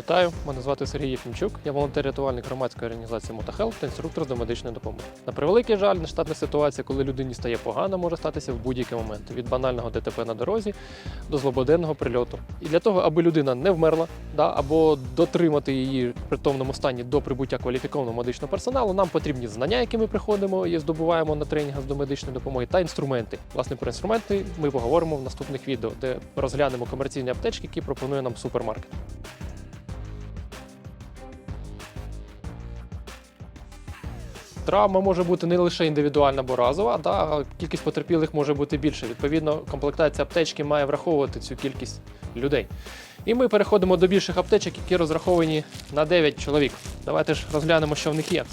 Вітаю, мене звати Сергій Єфімчук. Я волонтер-рятувальник громадської організації Мотохелп та інструктор з домедичної допомоги. На превеликий жаль, нештатна ситуація, коли людині стає погано, може статися в будь-який момент від банального ДТП на дорозі до злободенного прильоту. І для того, аби людина не вмерла, да, або дотримати її в притомному стані до прибуття кваліфікованого медичного персоналу, нам потрібні знання, які ми приходимо і здобуваємо на тренінгах з домедичної допомоги, та інструменти. Власне, про інструменти ми поговоримо в наступних відео, де розглянемо комерційні аптечки, які пропонує нам супермаркет. Травма може бути не лише індивідуальна або разова, да, кількість потерпілих може бути більше. Відповідно, комплектація аптечки має враховувати цю кількість людей. І ми переходимо до більших аптечок, які розраховані на 9 чоловік. Давайте ж розглянемо, що в них є.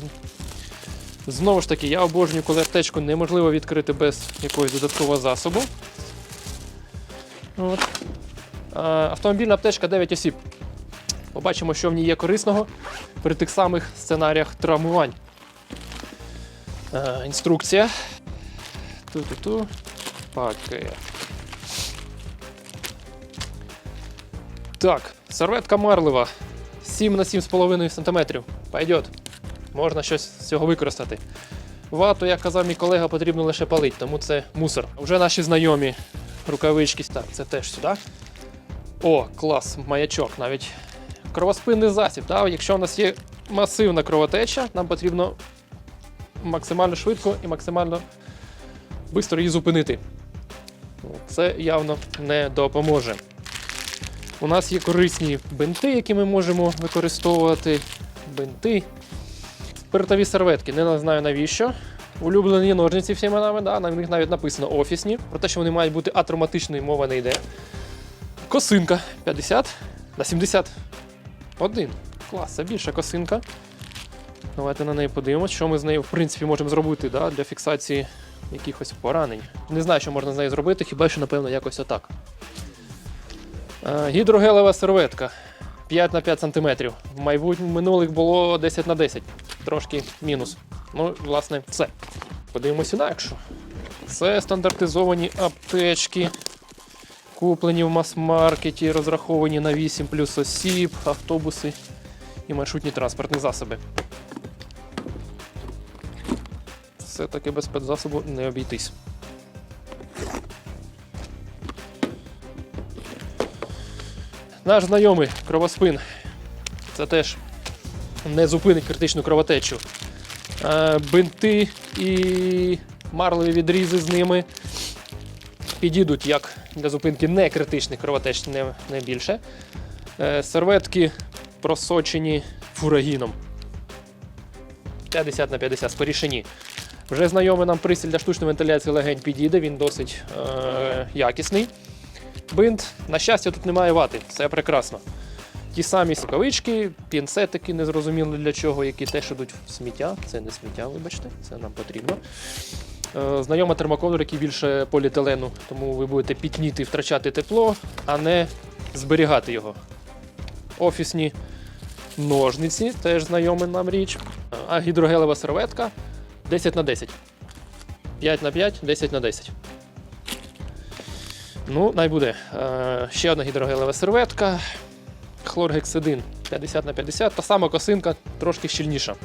Знову ж таки, я обожнюю, коли аптечку неможливо відкрити без якогось додаткового засобу. От. Автомобільна аптечка 9 осіб. Побачимо, що в ній є корисного при тих самих сценаріях травмувань. Е, інструкція. Ту-ту-ту. Пакет. Так, серветка марлева. 7 на 7,5 см. Пойдет. Можна щось з цього використати. Вату, як казав мій колега, потрібно лише палити, тому це мусор. Вже наші знайомі рукавички. Так, це теж сюди. О, клас, маячок. Навіть кровоспинний засіб. Так? Якщо у нас є масивна кровотеча, нам потрібно максимально швидко і максимально швидко її зупинити. Це явно не допоможе. У нас є корисні бинти, які ми можемо використовувати. Бинти. Спиртові серветки, не знаю навіщо. Улюблені ножниці всіма нами, да, на них навіть написано офісні. Про те, що вони мають бути атроматичною, мова не йде. Косинка 50 на 71. Клас, це більша косинка. Давайте на неї подивимося, що ми з нею в принципі можемо зробити да, для фіксації якихось поранень. Не знаю, що можна з нею зробити, хіба що, напевно, якось отак. Е, гідрогелева серветка 5 на 5 см. В майбутньому минулих було 10 на 10 трошки мінус. Ну, власне, все. Подивимося інакше. Це стандартизовані аптечки, куплені в мас-маркеті, розраховані на 8 плюс осіб, автобуси і маршрутні транспортні засоби. Все-таки без спецзасобу не обійтись. Наш знайомий кровоспин. Це теж не зупинить критичну кровотечу. Е, Бинти і марлеві відрізи з ними підійдуть як для зупинки не критичних кровотеч, не, не більше. Е, Серветки просочені фурагіном. 50 на 50 скоріше ні. Вже знайомий нам пристіль для штучної вентиляції легень підійде, він досить е, якісний. Бинт, на щастя, тут немає вати, це прекрасно. Ті самі рукавички, пінцетики незрозуміло для чого, які теж ідуть в сміття. Це не сміття, вибачте, це нам потрібно. Е, знайома термоковдр, який більше поліетилену, тому ви будете пітніти і втрачати тепло, а не зберігати його. Офісні ножниці, теж знайома нам річ. А гідрогелева серветка 10 на 10. 5 на 5, 10 на 10. Ну, най буде. Е, ще одна гідрогелева серветка. Хлоргексидин 50 на 50. Та сама косинка трошки щільніша.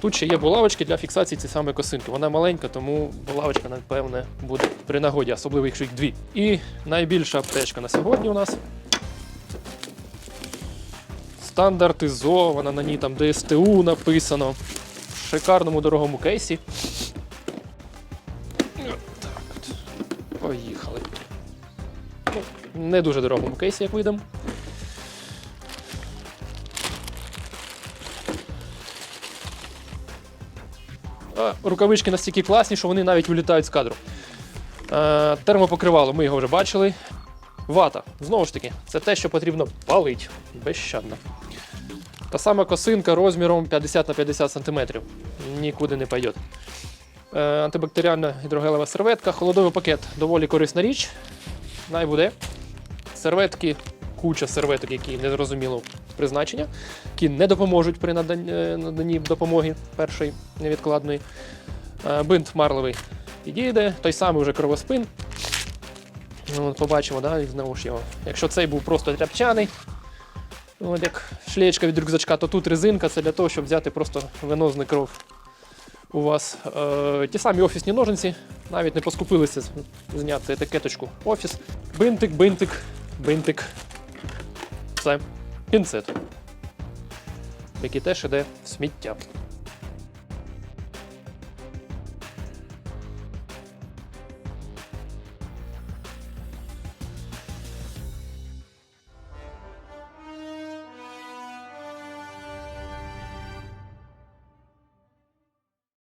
Тут ще є булавочки для фіксації цієї самої косинки. Вона маленька, тому булавочка, напевне, буде при нагоді, особливо якщо їх дві. І найбільша аптечка на сьогодні у нас. Стандартизована, на ній там ДСТУ написано. Шикарному дорогому кейсі. Так. Поїхали. Ну, не дуже дорогому кейсі, як видам. Рукавички настільки класні, що вони навіть вилітають з кадру. Е, термопокривало, ми його вже бачили. Вата. Знову ж таки, це те, що потрібно палить. Безщадно. Та сама косинка розміром 50 на 50 см. Нікуди не пойде. Е, антибактеріальна гідрогелева серветка, холодовий пакет доволі корисна річ. Най буде. Серветки, куча серветок, які не зрозуміло призначення, які не допоможуть при наданні, е, наданні допомоги першої невідкладної. Е, Бинт марлевий підійде, той самий вже кровоспин. Ну, от побачимо, да, знову ж його. Якщо цей був просто тряпчаний, От як шлеєчка від рюкзачка, то тут резинка, це для того, щоб взяти просто венозний кров у вас. Е, ті самі офісні ножниці, навіть не поскупилися зняти етикеточку офіс. Бинтик, бинтик, бинтик. Все. Пінцет. Який теж іде в сміття.